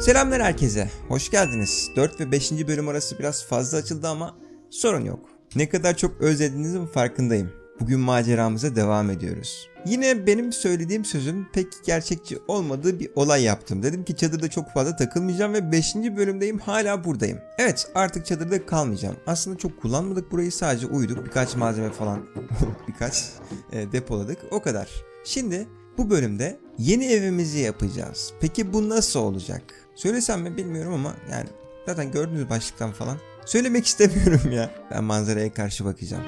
Selamlar herkese. Hoş geldiniz. 4 ve 5. bölüm arası biraz fazla açıldı ama sorun yok. Ne kadar çok özlediğinizin farkındayım. Bugün maceramıza devam ediyoruz. Yine benim söylediğim sözün pek gerçekçi olmadığı bir olay yaptım. Dedim ki çadırda çok fazla takılmayacağım ve 5. bölümdeyim hala buradayım. Evet artık çadırda kalmayacağım. Aslında çok kullanmadık burayı sadece uyuduk birkaç malzeme falan birkaç e, depoladık o kadar. Şimdi bu bölümde yeni evimizi yapacağız. Peki bu nasıl olacak? Söylesem mi bilmiyorum ama yani zaten gördünüz başlıktan falan. Söylemek istemiyorum ya. Ben manzaraya karşı bakacağım.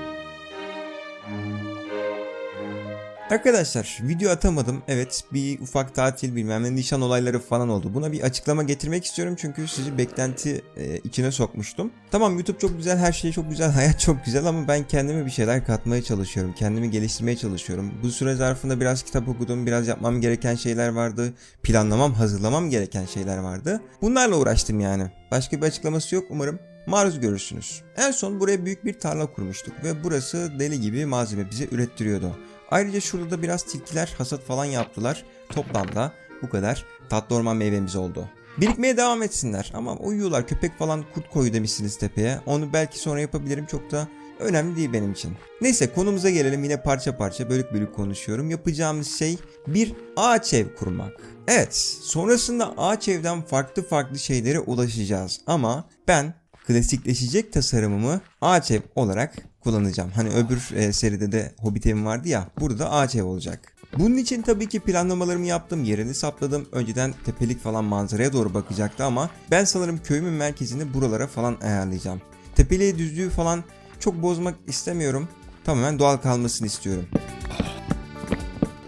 Arkadaşlar video atamadım. Evet bir ufak tatil bilmem ne nişan olayları falan oldu. Buna bir açıklama getirmek istiyorum çünkü sizi beklenti e, içine sokmuştum. Tamam YouTube çok güzel, her şey çok güzel, hayat çok güzel ama ben kendime bir şeyler katmaya çalışıyorum. Kendimi geliştirmeye çalışıyorum. Bu süre zarfında biraz kitap okudum, biraz yapmam gereken şeyler vardı. Planlamam, hazırlamam gereken şeyler vardı. Bunlarla uğraştım yani. Başka bir açıklaması yok umarım. Maruz görürsünüz. En son buraya büyük bir tarla kurmuştuk ve burası deli gibi malzeme bize ürettiriyordu. Ayrıca şurada da biraz tilkiler hasat falan yaptılar. Toplamda bu kadar tatlı orman meyvemiz oldu. Birikmeye devam etsinler ama uyuyorlar köpek falan kurt koyu demişsiniz tepeye. Onu belki sonra yapabilirim çok da önemli değil benim için. Neyse konumuza gelelim yine parça parça bölük bölük konuşuyorum. Yapacağımız şey bir ağaç ev kurmak. Evet sonrasında ağaç evden farklı farklı şeylere ulaşacağız ama ben klasikleşecek tasarımımı ağaç ev olarak kullanacağım. Hani öbür e, seride de Hobbit evim vardı ya burada da ağaç ev olacak. Bunun için tabii ki planlamalarımı yaptım, yerini sapladım. Önceden tepelik falan manzaraya doğru bakacaktı ama ben sanırım köyümün merkezini buralara falan ayarlayacağım. Tepeliği düzlüğü falan çok bozmak istemiyorum. Tamamen doğal kalmasını istiyorum.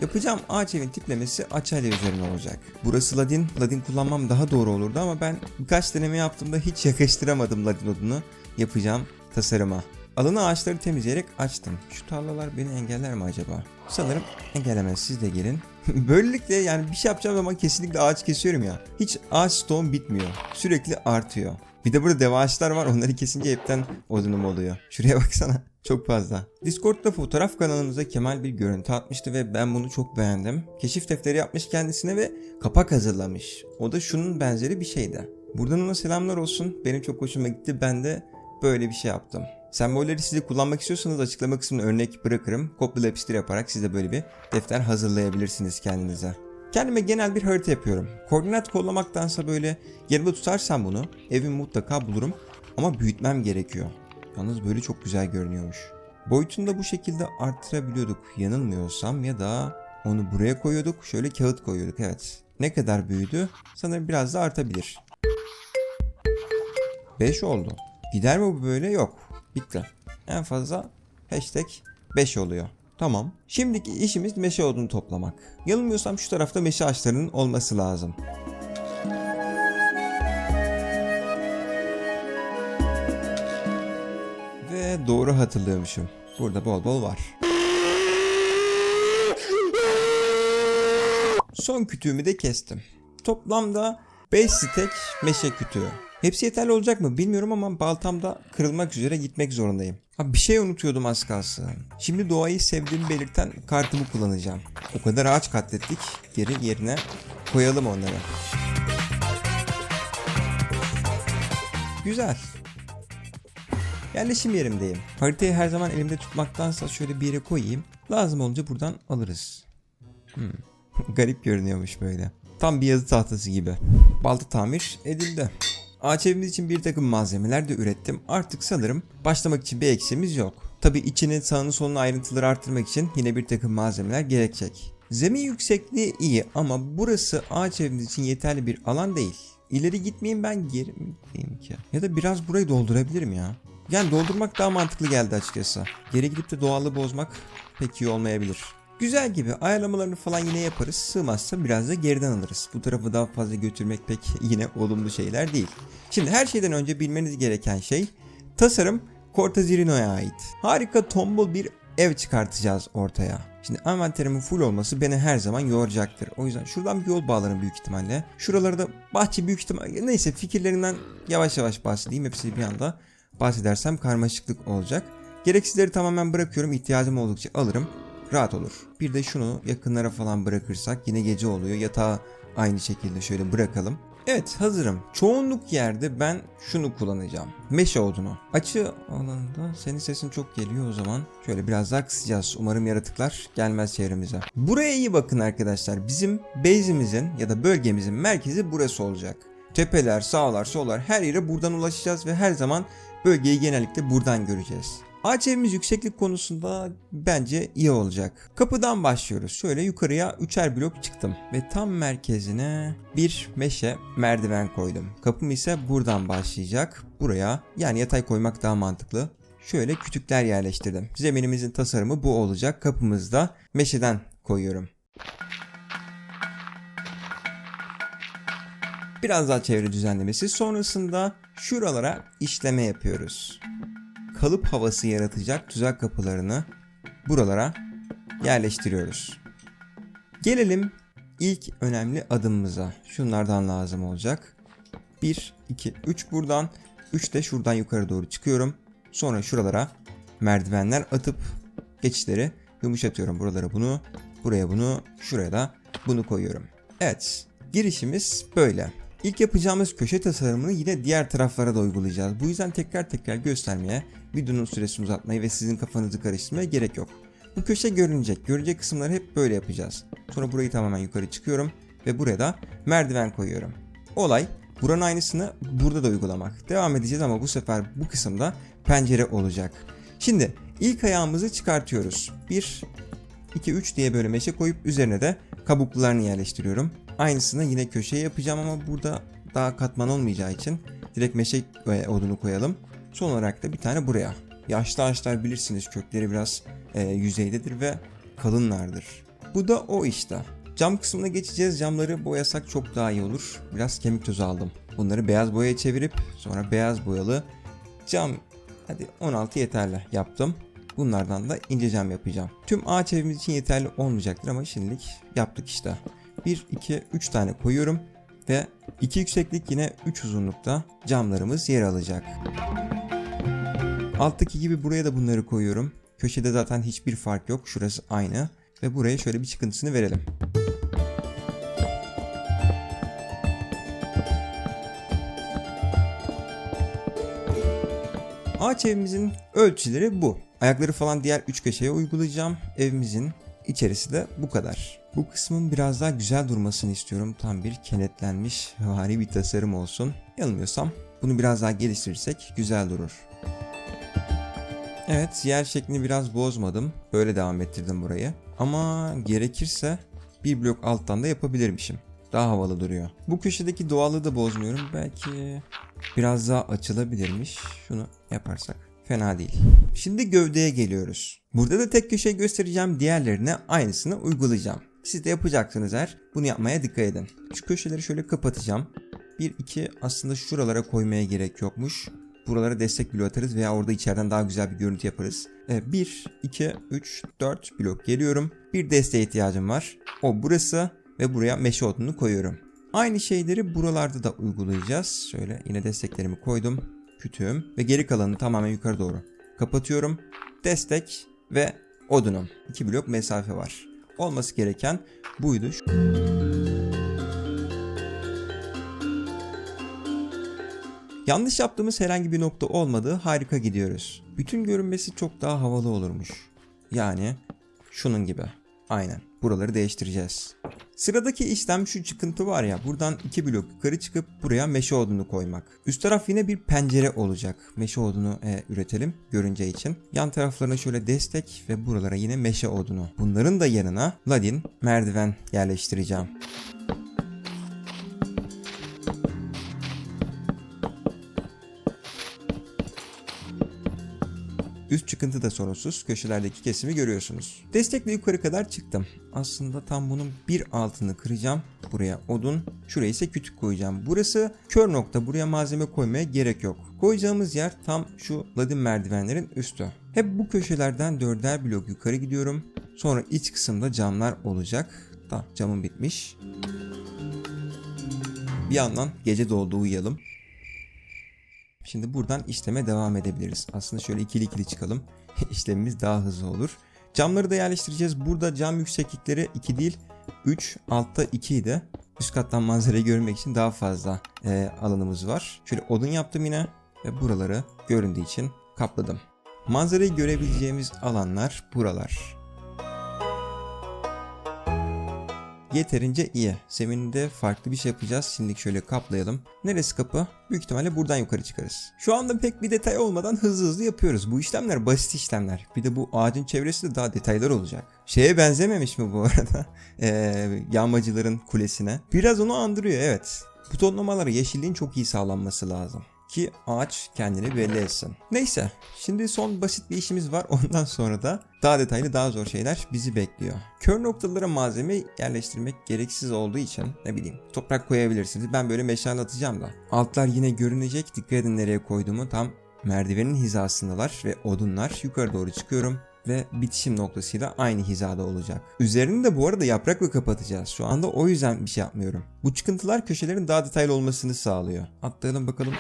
Yapacağım ağaç evin tiplemesi açalya üzerine olacak. Burası ladin, ladin kullanmam daha doğru olurdu ama ben birkaç deneme yaptığımda hiç yakıştıramadım ladin odunu yapacağım tasarıma. Alanı ağaçları temizleyerek açtım. Şu tarlalar beni engeller mi acaba? Sanırım engellemez siz de gelin. Böylelikle yani bir şey yapacağım zaman kesinlikle ağaç kesiyorum ya. Hiç ağaç stoğum bitmiyor. Sürekli artıyor. Bir de burada dev ağaçlar var onları kesince hepten odunum oluyor. Şuraya baksana. Çok fazla. Discord'da fotoğraf kanalımıza Kemal bir görüntü atmıştı ve ben bunu çok beğendim. Keşif defteri yapmış kendisine ve kapak hazırlamış. O da şunun benzeri bir şeydi. Buradan ona selamlar olsun. Benim çok hoşuma gitti. Ben de böyle bir şey yaptım. Sembolleri siz de kullanmak istiyorsanız açıklama kısmına örnek bırakırım. Kopyala yapıştır yaparak siz de böyle bir defter hazırlayabilirsiniz kendinize. Kendime genel bir harita yapıyorum. Koordinat kollamaktansa böyle yanımda tutarsam bunu evimi mutlaka bulurum ama büyütmem gerekiyor. Yalnız böyle çok güzel görünüyormuş. Boyutunu da bu şekilde arttırabiliyorduk yanılmıyorsam ya da onu buraya koyuyorduk şöyle kağıt koyuyorduk evet. Ne kadar büyüdü? Sanırım biraz da artabilir. 5 oldu. Gider mi bu böyle? Yok. Bitti. En fazla hashtag 5 oluyor. Tamam. Şimdiki işimiz meşe odunu toplamak. Yanılmıyorsam şu tarafta meşe ağaçlarının olması lazım. Ve doğru hatırlıyormuşum. Burada bol bol var. Son kütüğümü de kestim. Toplamda 5 stek meşe kütüğü. Hepsi yeterli olacak mı bilmiyorum ama baltamda kırılmak üzere gitmek zorundayım. Ha bir şey unutuyordum az kalsın. Şimdi doğayı sevdiğimi belirten kartımı kullanacağım. O kadar ağaç katlettik. Geri yerine koyalım onları. Güzel. Yerleşim yerimdeyim. Haritayı her zaman elimde tutmaktansa şöyle bir yere koyayım. Lazım olunca buradan alırız. Hmm. Garip görünüyormuş böyle. Tam bir yazı tahtası gibi. Balta tamir edildi. Ağaç evimiz için bir takım malzemeler de ürettim. Artık sanırım başlamak için bir eksiğimiz yok. Tabi içini sağını solunu ayrıntıları arttırmak için yine bir takım malzemeler gerekecek. Zemin yüksekliği iyi ama burası ağaç evimiz için yeterli bir alan değil. İleri gitmeyeyim ben geri mi gideyim ki? Ya da biraz burayı doldurabilirim ya. Yani doldurmak daha mantıklı geldi açıkçası. Geri gidip de doğallığı bozmak pek iyi olmayabilir. Güzel gibi ayarlamalarını falan yine yaparız. Sığmazsa biraz da geriden alırız. Bu tarafı daha fazla götürmek pek yine olumlu şeyler değil. Şimdi her şeyden önce bilmeniz gereken şey tasarım Cortazirino'ya ait. Harika tombul bir ev çıkartacağız ortaya. Şimdi envanterimin full olması beni her zaman yoracaktır. O yüzden şuradan bir yol bağlarım büyük ihtimalle. Şuraları da bahçe büyük ihtimalle neyse fikirlerimden yavaş yavaş bahsedeyim. Hepsini bir anda bahsedersem karmaşıklık olacak. Gereksizleri tamamen bırakıyorum. İhtiyacım oldukça alırım. Rahat olur. Bir de şunu yakınlara falan bırakırsak yine gece oluyor. Yatağı aynı şekilde şöyle bırakalım. Evet hazırım. Çoğunluk yerde ben şunu kullanacağım. Meşe odunu. Açı alanında senin sesin çok geliyor o zaman. Şöyle biraz daha kısacağız. Umarım yaratıklar gelmez çevremize. Buraya iyi bakın arkadaşlar. Bizim base'imizin ya da bölgemizin merkezi burası olacak. Tepeler, sağlar, sollar her yere buradan ulaşacağız ve her zaman bölgeyi genellikle buradan göreceğiz. Ağaç evimiz yükseklik konusunda bence iyi olacak. Kapıdan başlıyoruz. Şöyle yukarıya üçer blok çıktım. Ve tam merkezine bir meşe merdiven koydum. Kapım ise buradan başlayacak. Buraya yani yatay koymak daha mantıklı. Şöyle kütükler yerleştirdim. Zeminimizin tasarımı bu olacak. Kapımızı da meşeden koyuyorum. Biraz daha çevre düzenlemesi. Sonrasında şuralara işleme yapıyoruz kalıp havası yaratacak tuzak kapılarını buralara yerleştiriyoruz. Gelelim ilk önemli adımımıza. Şunlardan lazım olacak. 1, 2, 3 buradan. 3 de şuradan yukarı doğru çıkıyorum. Sonra şuralara merdivenler atıp geçişleri yumuşatıyorum. Buralara bunu, buraya bunu, şuraya da bunu koyuyorum. Evet, girişimiz böyle. İlk yapacağımız köşe tasarımını yine diğer taraflara da uygulayacağız. Bu yüzden tekrar tekrar göstermeye, videonun süresini uzatmaya ve sizin kafanızı karıştırmaya gerek yok. Bu köşe görünecek. Görecek kısımları hep böyle yapacağız. Sonra burayı tamamen yukarı çıkıyorum ve buraya da merdiven koyuyorum. Olay buranın aynısını burada da uygulamak. Devam edeceğiz ama bu sefer bu kısımda pencere olacak. Şimdi ilk ayağımızı çıkartıyoruz. 1, 2, 3 diye böyle meşe koyup üzerine de kabuklularını yerleştiriyorum. Aynısını yine köşeye yapacağım ama burada daha katman olmayacağı için direkt meşe odunu koyalım. Son olarak da bir tane buraya. Yaşlı ağaçlar bilirsiniz kökleri biraz e, yüzeydedir ve kalınlardır. Bu da o işte. Cam kısmına geçeceğiz. Camları boyasak çok daha iyi olur. Biraz kemik tozu aldım. Bunları beyaz boyaya çevirip sonra beyaz boyalı cam hadi 16 yeterli yaptım. Bunlardan da ince cam yapacağım. Tüm ağaç evimiz için yeterli olmayacaktır ama şimdilik yaptık işte. 1, 2, 3 tane koyuyorum ve 2 yükseklik yine 3 uzunlukta camlarımız yer alacak. Alttaki gibi buraya da bunları koyuyorum. Köşede zaten hiçbir fark yok. Şurası aynı. Ve buraya şöyle bir çıkıntısını verelim. Ağaç evimizin ölçüleri bu. Ayakları falan diğer üç köşeye uygulayacağım. Evimizin içerisi de bu kadar. Bu kısmın biraz daha güzel durmasını istiyorum. Tam bir kenetlenmiş vari bir tasarım olsun. Yanılmıyorsam bunu biraz daha geliştirirsek güzel durur. Evet yer şeklini biraz bozmadım. Böyle devam ettirdim burayı. Ama gerekirse bir blok alttan da yapabilirmişim. Daha havalı duruyor. Bu köşedeki doğallığı da bozmuyorum. Belki biraz daha açılabilirmiş. Şunu yaparsak. Fena değil. Şimdi gövdeye geliyoruz. Burada da tek köşe göstereceğim. Diğerlerine aynısını uygulayacağım. Siz de yapacaksınız eğer. Bunu yapmaya dikkat edin. Şu köşeleri şöyle kapatacağım. 1 2 aslında şuralara koymaya gerek yokmuş. Buralara destek bloğu atarız veya orada içeriden daha güzel bir görüntü yaparız. 1 2 3 4 blok geliyorum. Bir desteğe ihtiyacım var. O burası ve buraya meşe odunu koyuyorum. Aynı şeyleri buralarda da uygulayacağız. Şöyle yine desteklerimi koydum. Kütüğüm ve geri kalanını tamamen yukarı doğru kapatıyorum. Destek ve odunum. 2 blok mesafe var. Olması gereken buydu. Yanlış yaptığımız herhangi bir nokta olmadığı harika gidiyoruz. Bütün görünmesi çok daha havalı olurmuş. Yani şunun gibi. Aynen. Buraları değiştireceğiz. Sıradaki işlem şu çıkıntı var ya buradan iki blok yukarı çıkıp buraya meşe odunu koymak. Üst taraf yine bir pencere olacak. Meşe odunu e, üretelim görünce için. Yan taraflarına şöyle destek ve buralara yine meşe odunu. Bunların da yanına ladin merdiven yerleştireceğim. Üst çıkıntı da sorunsuz. Köşelerdeki kesimi görüyorsunuz. Destekle yukarı kadar çıktım. Aslında tam bunun bir altını kıracağım. Buraya odun, şuraya ise kütük koyacağım. Burası kör nokta. Buraya malzeme koymaya gerek yok. Koyacağımız yer tam şu ladin merdivenlerin üstü. Hep bu köşelerden dörder blok yukarı gidiyorum. Sonra iç kısımda camlar olacak. Da camım bitmiş. Bir yandan gece doldu uyuyalım. Şimdi buradan işleme devam edebiliriz. Aslında şöyle ikili ikili çıkalım. İşlemimiz daha hızlı olur. Camları da yerleştireceğiz. Burada cam yükseklikleri 2 değil 3, altta 2 idi. Üst kattan manzarayı görmek için daha fazla e, alanımız var. Şöyle odun yaptım yine ve buraları göründüğü için kapladım. Manzarayı görebileceğimiz alanlar buralar. Yeterince iyi. Zemininde farklı bir şey yapacağız. Şimdi şöyle kaplayalım. Neresi kapı? Büyük ihtimalle buradan yukarı çıkarız. Şu anda pek bir detay olmadan hızlı hızlı yapıyoruz. Bu işlemler basit işlemler. Bir de bu ağacın çevresi de daha detaylar olacak. Şeye benzememiş mi bu arada? Ee, yağmacıların kulesine. Biraz onu andırıyor evet. Bu tonlamalara yeşilliğin çok iyi sağlanması lazım ki ağaç kendini belli etsin. Neyse şimdi son basit bir işimiz var ondan sonra da daha detaylı daha zor şeyler bizi bekliyor. Kör noktalara malzeme yerleştirmek gereksiz olduğu için ne bileyim toprak koyabilirsiniz. Ben böyle meşale atacağım da. Altlar yine görünecek dikkat edin nereye koyduğumu tam merdivenin hizasındalar ve odunlar yukarı doğru çıkıyorum ve bitişim noktasıyla aynı hizada olacak. Üzerini de bu arada yaprakla kapatacağız. Şu anda o yüzden bir şey yapmıyorum. Bu çıkıntılar köşelerin daha detaylı olmasını sağlıyor. Atlayalım bakalım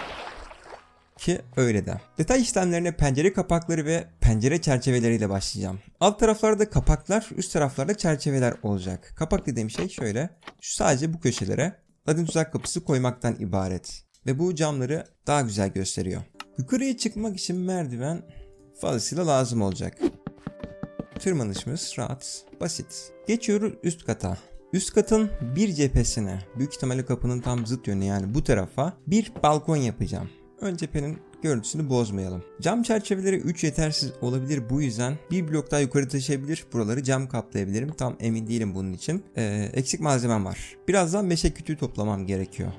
ki öyle de. Detay işlemlerine pencere kapakları ve pencere çerçeveleriyle başlayacağım. Alt taraflarda kapaklar, üst taraflarda çerçeveler olacak. Kapak dediğim şey şöyle. Şu sadece bu köşelere ladin tuzak kapısı koymaktan ibaret. Ve bu camları daha güzel gösteriyor. Yukarıya çıkmak için merdiven fazlasıyla lazım olacak. Tırmanışımız rahat, basit. Geçiyoruz üst kata. Üst katın bir cephesine, büyük ihtimalle kapının tam zıt yönü yani bu tarafa bir balkon yapacağım. Ön cephenin görüntüsünü bozmayalım. Cam çerçeveleri 3 yetersiz olabilir bu yüzden bir blok daha yukarı taşıyabilir. Buraları cam kaplayabilirim. Tam emin değilim bunun için. Ee, eksik malzemem var. Birazdan meşe kütüğü toplamam gerekiyor.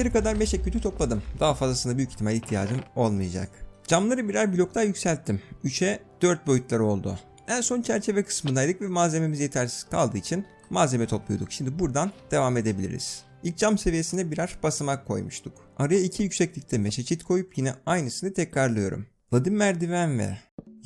Yeteri kadar meşe kütüğü topladım. Daha fazlasına büyük ihtimal ihtiyacım olmayacak. Camları birer blok yükselttim. 3'e 4 boyutları oldu. En son çerçeve kısmındaydık ve malzememiz yetersiz kaldığı için malzeme topluyorduk. Şimdi buradan devam edebiliriz. İlk cam seviyesine birer basamak koymuştuk. Araya iki yükseklikte meşe çit koyup yine aynısını tekrarlıyorum. Ladin merdiven ve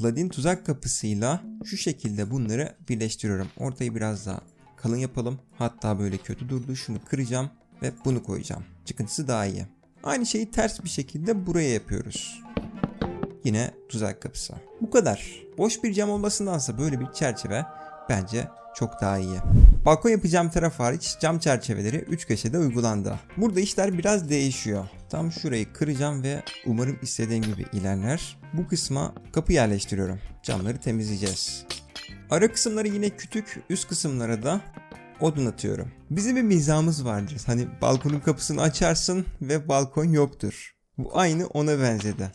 ladin tuzak kapısıyla şu şekilde bunları birleştiriyorum. Ortayı biraz daha kalın yapalım. Hatta böyle kötü durdu. Şunu kıracağım ve bunu koyacağım. Çıkıntısı daha iyi. Aynı şeyi ters bir şekilde buraya yapıyoruz. Yine tuzak kapısı. Bu kadar. Boş bir cam olmasındansa böyle bir çerçeve bence çok daha iyi. Balkon yapacağım taraf hariç cam çerçeveleri 3 köşede uygulandı. Burada işler biraz değişiyor. Tam şurayı kıracağım ve umarım istediğim gibi ilerler. Bu kısma kapı yerleştiriyorum. Camları temizleyeceğiz. Ara kısımları yine küçük, üst kısımlara da odun atıyorum. Bizim bir mizahımız vardır. Hani balkonun kapısını açarsın ve balkon yoktur. Bu aynı ona benzedi.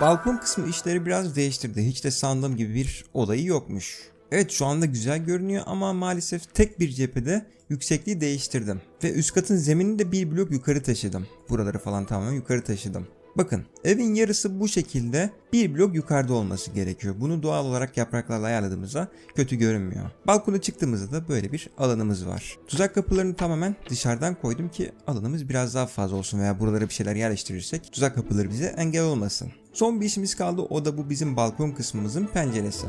Balkon kısmı işleri biraz değiştirdi. Hiç de sandığım gibi bir olayı yokmuş. Evet şu anda güzel görünüyor ama maalesef tek bir cephede yüksekliği değiştirdim. Ve üst katın zeminini de bir blok yukarı taşıdım. Buraları falan tamamen yukarı taşıdım. Bakın evin yarısı bu şekilde bir blok yukarıda olması gerekiyor. Bunu doğal olarak yapraklarla ayarladığımızda kötü görünmüyor. Balkona çıktığımızda da böyle bir alanımız var. Tuzak kapılarını tamamen dışarıdan koydum ki alanımız biraz daha fazla olsun veya buralara bir şeyler yerleştirirsek tuzak kapıları bize engel olmasın. Son bir işimiz kaldı o da bu bizim balkon kısmımızın penceresi.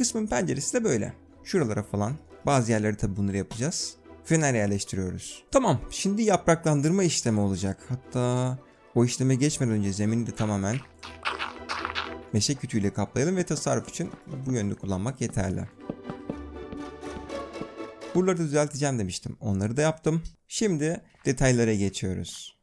Kısmın penceresi de böyle. Şuralara falan bazı yerlere tabi bunları yapacağız. Fener yerleştiriyoruz. Tamam şimdi yapraklandırma işlemi olacak. Hatta o işleme geçmeden önce zemini de tamamen meşe kütüğüyle kaplayalım ve tasarruf için bu yönünü kullanmak yeterli. Buraları düzelteceğim demiştim. Onları da yaptım. Şimdi detaylara geçiyoruz.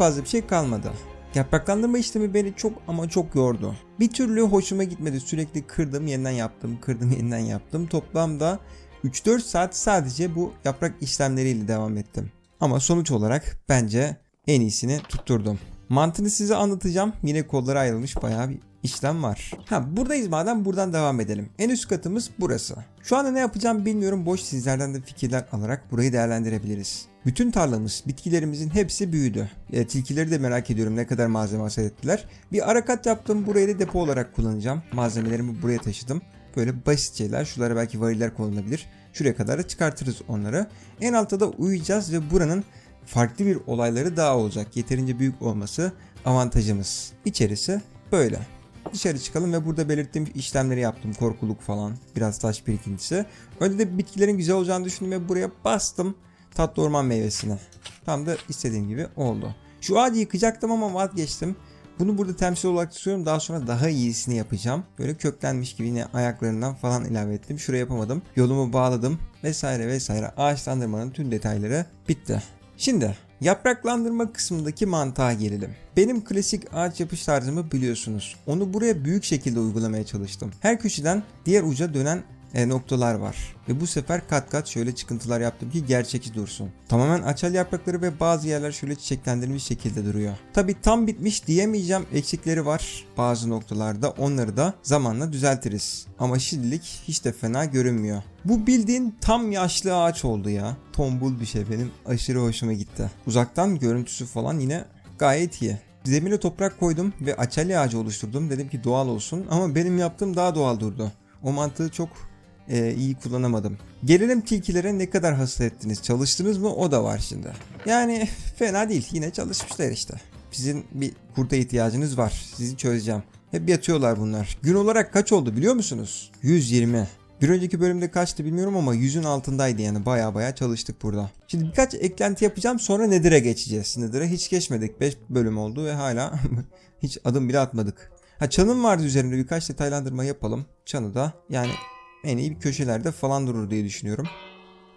Fazla bir şey kalmadı. Yapraklandırma işlemi beni çok ama çok yordu. Bir türlü hoşuma gitmedi. Sürekli kırdım, yeniden yaptım, kırdım, yeniden yaptım. Toplamda 3-4 saat sadece bu yaprak işlemleriyle devam ettim. Ama sonuç olarak bence en iyisini tutturdum. Mantığını size anlatacağım. Yine kolları ayrılmış bayağı bir işlem var. Ha buradayız madem buradan devam edelim. En üst katımız burası. Şu anda ne yapacağım bilmiyorum. Boş sizlerden de fikirler alarak burayı değerlendirebiliriz. Bütün tarlamız, bitkilerimizin hepsi büyüdü. E, tilkileri de merak ediyorum ne kadar malzeme hasat ettiler. Bir ara kat yaptım. Burayı da depo olarak kullanacağım. Malzemelerimi buraya taşıdım. Böyle basit şeyler. Şuralara belki variller kullanılabilir. Şuraya kadar da çıkartırız onları. En altta da uyuyacağız ve buranın farklı bir olayları daha olacak. Yeterince büyük olması avantajımız. İçerisi böyle. Dışarı çıkalım ve burada belirttiğim işlemleri yaptım. Korkuluk falan. Biraz taş birikintisi. Önde de bitkilerin güzel olacağını düşündüm ve buraya bastım. Tatlı orman meyvesini. Tam da istediğim gibi oldu. Şu ağacı yıkacaktım ama vazgeçtim. Bunu burada temsil olarak tutuyorum. Daha sonra daha iyisini yapacağım. Böyle köklenmiş gibi yine ayaklarından falan ilave ettim. Şuraya yapamadım. Yolumu bağladım vesaire vesaire. Ağaçlandırmanın tüm detayları bitti. Şimdi yapraklandırma kısmındaki mantığa gelelim. Benim klasik ağaç yapış tarzımı biliyorsunuz. Onu buraya büyük şekilde uygulamaya çalıştım. Her köşeden diğer uca dönen noktalar var. Ve bu sefer kat kat şöyle çıkıntılar yaptım ki gerçekçi dursun. Tamamen açal yaprakları ve bazı yerler şöyle çiçeklendirilmiş şekilde duruyor. Tabi tam bitmiş diyemeyeceğim eksikleri var bazı noktalarda onları da zamanla düzeltiriz. Ama şimdilik hiç de fena görünmüyor. Bu bildiğin tam yaşlı ağaç oldu ya. Tombul bir şey benim aşırı hoşuma gitti. Uzaktan görüntüsü falan yine gayet iyi. Zemine toprak koydum ve açalya ağacı oluşturdum. Dedim ki doğal olsun ama benim yaptığım daha doğal durdu. O mantığı çok e, iyi kullanamadım. Gelelim tilkilere ne kadar hasta ettiniz? Çalıştınız mı? O da var şimdi. Yani fena değil. Yine çalışmışlar işte. Sizin bir kurta ihtiyacınız var. Sizi çözeceğim. Hep yatıyorlar bunlar. Gün olarak kaç oldu biliyor musunuz? 120. Bir önceki bölümde kaçtı bilmiyorum ama 100'ün altındaydı yani baya baya çalıştık burada. Şimdi birkaç eklenti yapacağım sonra Nether'a geçeceğiz. Nether'a hiç geçmedik. 5 bölüm oldu ve hala hiç adım bile atmadık. Ha çanım vardı üzerinde birkaç detaylandırma yapalım. Çanı da yani en iyi köşelerde falan durur diye düşünüyorum.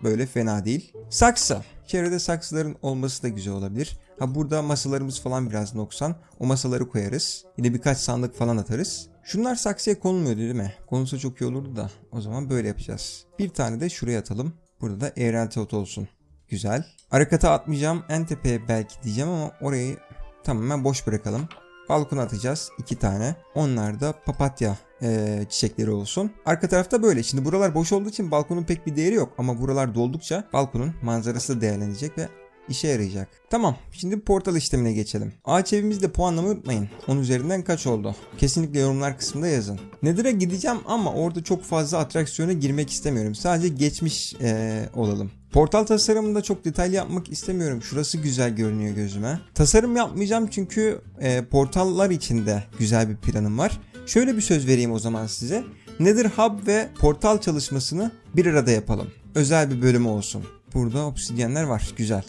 Böyle fena değil. Saksı. Çevrede saksıların olması da güzel olabilir. Ha burada masalarımız falan biraz noksan. O masaları koyarız. Yine birkaç sandık falan atarız. Şunlar saksıya konulmuyor değil mi? Konulsa çok iyi olurdu da. O zaman böyle yapacağız. Bir tane de şuraya atalım. Burada da eğrelti ot olsun. Güzel. Arakata atmayacağım. En tepeye belki diyeceğim ama orayı tamamen boş bırakalım. Balkona atacağız. iki tane. Onlar da papatya e, çiçekleri olsun. Arka tarafta böyle. Şimdi buralar boş olduğu için balkonun pek bir değeri yok. Ama buralar doldukça balkonun manzarası da değerlenecek ve işe yarayacak. Tamam şimdi portal işlemine geçelim. Ağaç evimizde puanlamayı unutmayın. 10 üzerinden kaç oldu? Kesinlikle yorumlar kısmında yazın. Nether'a gideceğim ama orada çok fazla atraksiyona girmek istemiyorum. Sadece geçmiş ee, olalım. Portal tasarımında çok detaylı yapmak istemiyorum. Şurası güzel görünüyor gözüme. Tasarım yapmayacağım çünkü e, portallar içinde güzel bir planım var. Şöyle bir söz vereyim o zaman size. Nether Hub ve portal çalışmasını bir arada yapalım. Özel bir bölümü olsun. Burada obsidyenler var. Güzel.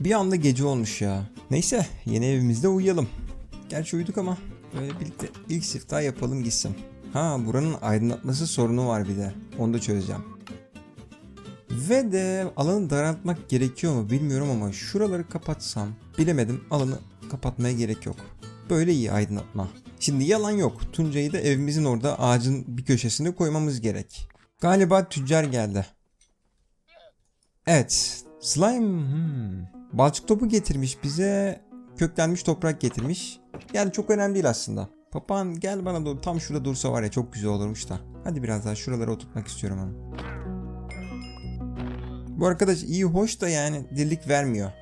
Bir anda gece olmuş ya. Neyse yeni evimizde uyuyalım. Gerçi uyuduk ama böyle birlikte ilk siftah yapalım gitsin. Ha buranın aydınlatması sorunu var bir de. Onu da çözeceğim. Ve de alanı daraltmak gerekiyor mu bilmiyorum ama şuraları kapatsam bilemedim alanı kapatmaya gerek yok. Böyle iyi aydınlatma. Şimdi yalan yok. Tuncay'ı da evimizin orada ağacın bir köşesine koymamız gerek. Galiba tüccar geldi. Evet. Slime hmm. balçık topu getirmiş bize. Köklenmiş toprak getirmiş. Yani çok önemli değil aslında. Papağan gel bana doğru tam şurada dursa var ya çok güzel olurmuş da. Hadi biraz daha şuralara oturtmak istiyorum onu. Bu arkadaş iyi hoş da yani dirlik vermiyor.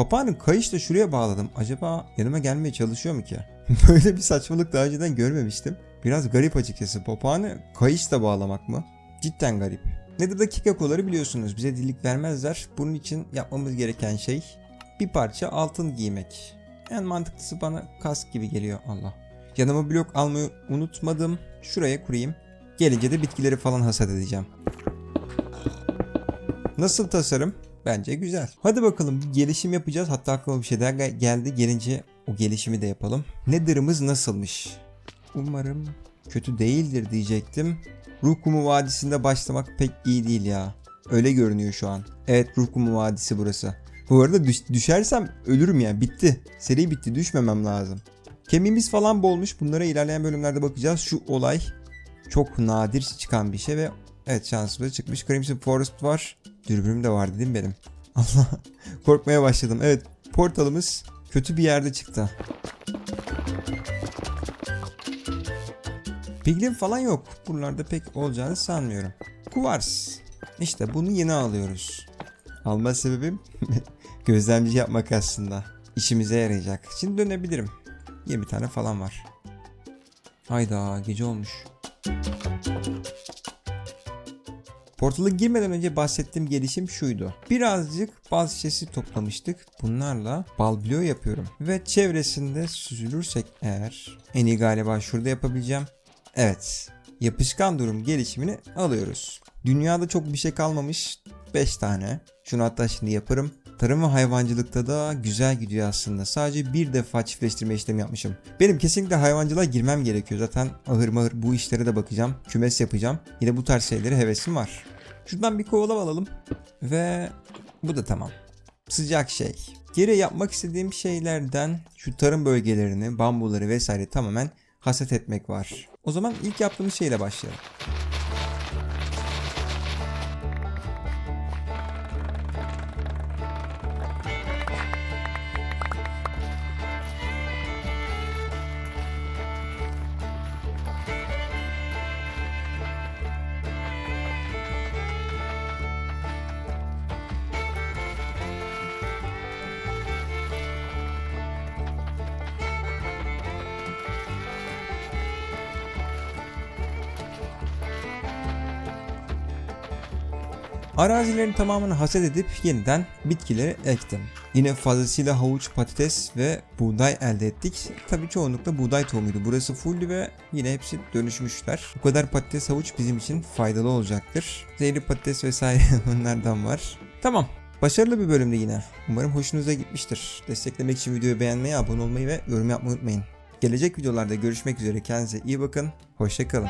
Papağanın kayış da şuraya bağladım. Acaba yanıma gelmeye çalışıyor mu ki? Böyle bir saçmalık daha önceden görmemiştim. Biraz garip açıkçası. Papağanı kayış da bağlamak mı? Cidden garip. Nedir dakika koları biliyorsunuz. Bize dillik vermezler. Bunun için yapmamız gereken şey bir parça altın giymek. En mantıklısı bana kask gibi geliyor Allah. Yanıma blok almayı unutmadım. Şuraya kurayım. Gelince de bitkileri falan hasat edeceğim. Nasıl tasarım? Bence güzel. Hadi bakalım bir gelişim yapacağız. Hatta aklıma bir şey daha geldi. Gelince o gelişimi de yapalım. Nether'ımız nasılmış? Umarım kötü değildir diyecektim. Ruh Kumu Vadisi'nde başlamak pek iyi değil ya. Öyle görünüyor şu an. Evet Ruh Kumu Vadisi burası. Bu arada düş- düşersem ölürüm ya. Bitti. Seri bitti. Düşmemem lazım. Kemiğimiz falan bolmuş. Bunlara ilerleyen bölümlerde bakacağız. Şu olay çok nadir çıkan bir şey ve evet şanslı çıkmış. Crimson Forest var. Dürbünüm de var dedim benim. Allah korkmaya başladım. Evet portalımız kötü bir yerde çıktı. Piglin falan yok. Buralarda pek olacağını sanmıyorum. Kuvars. İşte bunu yeni alıyoruz. Alma sebebim gözlemci yapmak aslında. İşimize yarayacak. Şimdi dönebilirim. 20 tane falan var. Hayda gece olmuş. Portala girmeden önce bahsettiğim gelişim şuydu. Birazcık bal şişesi toplamıştık. Bunlarla bal bloğu yapıyorum. Ve çevresinde süzülürsek eğer en iyi galiba şurada yapabileceğim. Evet. Yapışkan durum gelişimini alıyoruz. Dünyada çok bir şey kalmamış. 5 tane. Şunu hatta şimdi yaparım. Tarım ve hayvancılıkta da güzel gidiyor aslında. Sadece bir defa çiftleştirme işlemi yapmışım. Benim kesinlikle hayvancılığa girmem gerekiyor. Zaten ahır mahır bu işlere de bakacağım. Kümes yapacağım. Yine bu tarz şeylere hevesim var. Şuradan bir kovala alalım. Ve bu da tamam. Sıcak şey. Geri yapmak istediğim şeylerden şu tarım bölgelerini, bambuları vesaire tamamen haset etmek var. O zaman ilk yaptığımız şeyle başlayalım. Arazilerin tamamını haset edip yeniden bitkileri ektim. Yine fazlasıyla havuç, patates ve buğday elde ettik. Tabii çoğunlukla buğday tohumuydu. Burası fulldü ve yine hepsi dönüşmüşler. Bu kadar patates havuç bizim için faydalı olacaktır. Zehirli patates vesaire bunlardan var. Tamam. Başarılı bir bölümdü yine. Umarım hoşunuza gitmiştir. Desteklemek için videoyu beğenmeyi, abone olmayı ve yorum yapmayı unutmayın. Gelecek videolarda görüşmek üzere. Kendinize iyi bakın. Hoşçakalın.